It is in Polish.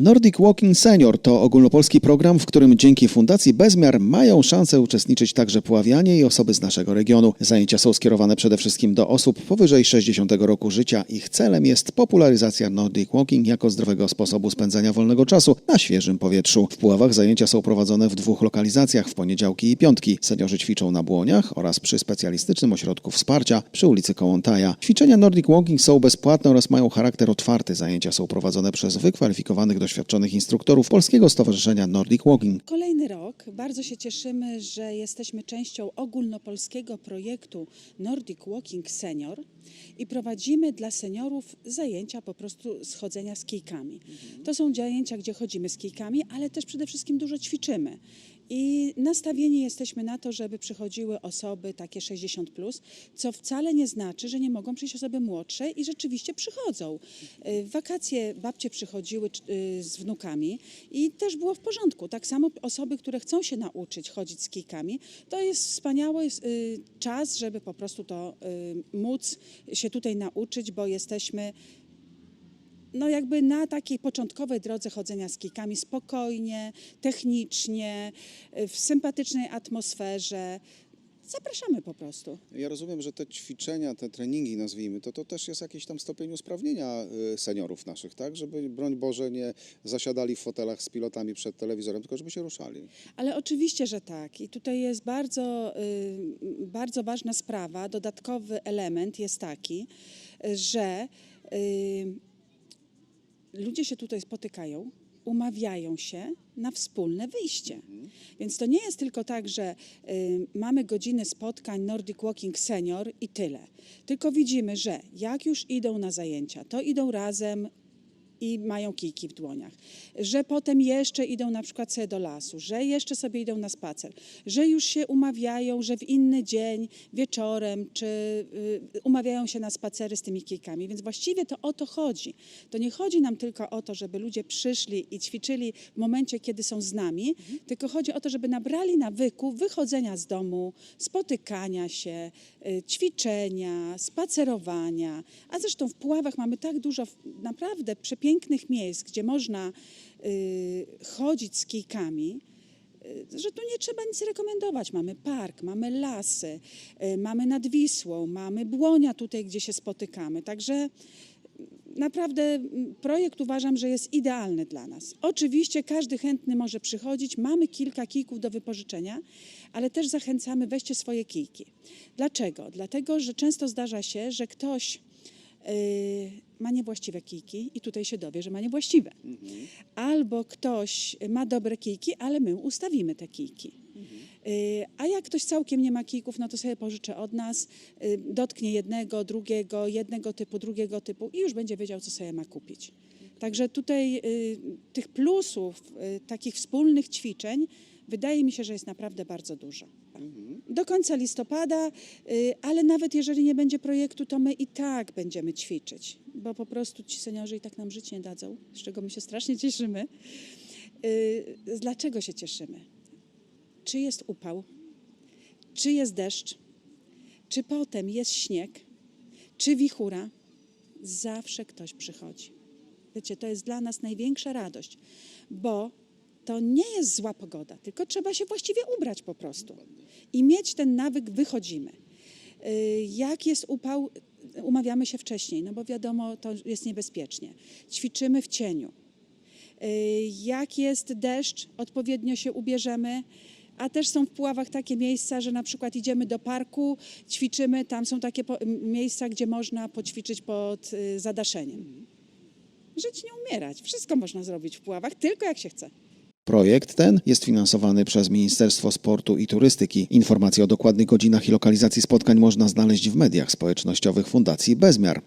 Nordic Walking Senior to ogólnopolski program, w którym dzięki Fundacji Bezmiar mają szansę uczestniczyć także puławianie i osoby z naszego regionu. Zajęcia są skierowane przede wszystkim do osób powyżej 60 roku życia. Ich celem jest popularyzacja Nordic Walking jako zdrowego sposobu spędzania wolnego czasu na świeżym powietrzu. W Puławach zajęcia są prowadzone w dwóch lokalizacjach, w poniedziałki i piątki. Seniorzy ćwiczą na Błoniach oraz przy specjalistycznym ośrodku wsparcia przy ulicy Kołątaja. Ćwiczenia Nordic Walking są bezpłatne oraz mają charakter otwarty. Zajęcia są prowadzone przez wykwalifikowanych, doświadczonych instruktorów Polskiego Stowarzyszenia Nordic Walking. Kolejny rok. Bardzo się cieszymy, że jesteśmy częścią ogólnopolskiego projektu Nordic Walking Senior i prowadzimy dla seniorów zajęcia po prostu schodzenia z kijkami. To są zajęcia, gdzie chodzimy z kijkami, ale też przede wszystkim dużo ćwiczymy. I nastawieni jesteśmy na to, żeby przychodziły osoby takie 60, plus, co wcale nie znaczy, że nie mogą przyjść osoby młodsze i rzeczywiście przychodzą. Y, W wakacje babcie przychodziły y, z wnukami i też było w porządku. Tak samo osoby, które chcą się nauczyć chodzić z kijkami, to jest wspaniały y, czas, żeby po prostu to y, móc się tutaj nauczyć, bo jesteśmy no jakby na takiej początkowej drodze chodzenia z kijkami spokojnie, technicznie, y, w sympatycznej atmosferze. Zapraszamy po prostu. Ja rozumiem, że te ćwiczenia, te treningi, nazwijmy to, to też jest jakiś tam stopień usprawnienia y, seniorów naszych, tak? Żeby, broń Boże, nie zasiadali w fotelach z pilotami przed telewizorem, tylko żeby się ruszali. Ale oczywiście, że tak. I tutaj jest bardzo, y, bardzo ważna sprawa. Dodatkowy element jest taki, że y, ludzie się tutaj spotykają, umawiają się na wspólne wyjście. Więc to nie jest tylko tak, że y, mamy godziny spotkań Nordic Walking Senior i tyle. Tylko widzimy, że jak już idą na zajęcia, to idą razem i mają kijki w dłoniach, że potem jeszcze idą na przykład sobie do lasu, że jeszcze sobie idą na spacer, że już się umawiają, że w inny dzień, wieczorem, czy y, umawiają się na spacery z tymi kijkami. Więc właściwie to o to chodzi. To nie chodzi nam tylko o to, żeby ludzie przyszli i ćwiczyli w momencie, kiedy są z nami, tylko chodzi o to, żeby nabrali nawyku wychodzenia z domu, spotykania się, y, ćwiczenia, spacerowania. A zresztą w Puławach mamy tak dużo naprawdę przepięknych miejsc, gdzie można y, chodzić z kijkami, y, że tu nie trzeba nic rekomendować. Mamy park, mamy lasy, y, mamy nad Wisłą, mamy Błonia tutaj, gdzie się spotykamy. Także naprawdę projekt uważam, że jest idealny dla nas. Oczywiście każdy chętny może przychodzić, mamy kilka kijków do wypożyczenia, ale też zachęcamy, weźcie swoje kijki. Dlaczego? Dlatego, że często zdarza się, że ktoś ma niewłaściwe kijki i tutaj się dowie, że ma niewłaściwe. Albo ktoś ma dobre kijki, ale my ustawimy te kijki. Y, A jak ktoś całkiem nie ma kijków, no to sobie pożyczę od nas, y, dotknie jednego, drugiego, jednego typu, drugiego typu i już będzie wiedział, co sobie ma kupić. Także tutaj y, tych plusów, y, takich wspólnych ćwiczeń, wydaje mi się, że jest naprawdę bardzo dużo. Do końca listopada, y, ale nawet jeżeli nie będzie projektu, to my i tak będziemy ćwiczyć, bo po prostu ci seniorzy i tak nam żyć nie dadzą, z czego my się strasznie cieszymy. Y, Dlaczego się cieszymy? czy jest upał, czy jest deszcz, czy potem jest śnieg, czy wichura, zawsze ktoś przychodzi. Wiecie, to jest dla nas największa radość, bo to nie jest zła pogoda, tylko trzeba się właściwie ubrać po prostu i mieć ten nawyk, wychodzimy. Y, Jak jest upał, umawiamy się wcześniej, no bo wiadomo, to jest niebezpiecznie. Ćwiczymy w cieniu. Y, Jak jest deszcz, odpowiednio się ubierzemy. A też są w Puławach takie miejsca, że na przykład idziemy do parku, ćwiczymy, tam są takie miejsca, gdzie można poćwiczyć pod y, zadaszeniem. Żyć nie umierać. Wszystko można zrobić w Puławach, tylko jak się chce. Projekt ten jest finansowany przez Ministerstwo Sportu i Turystyki. Informacje o dokładnych godzinach i lokalizacji spotkań można znaleźć w mediach społecznościowych Fundacji Bezmiar.